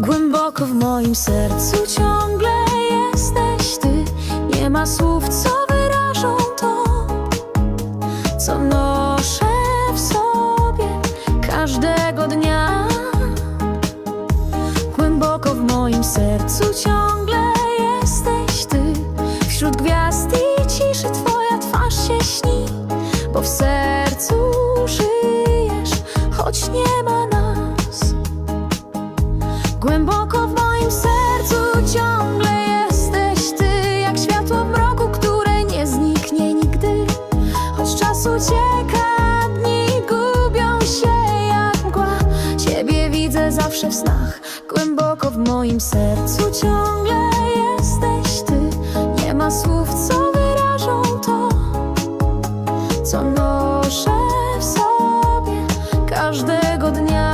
Głęboko w moim sercu ciągle jesteś ty. Nie ma słów, co wyrażą to, co noszę w sobie każdego dnia. Głęboko w moim sercu ciągle jesteś ty. Wśród gwiazd i ciszy twoja twarz się śni, bo w sercu czas ucieka, dni gubią się jak mgła. Ciebie widzę zawsze w snach, głęboko w moim sercu ciągle jesteś Ty. Nie ma słów, co wyrażą to, co noszę w sobie. Każdego dnia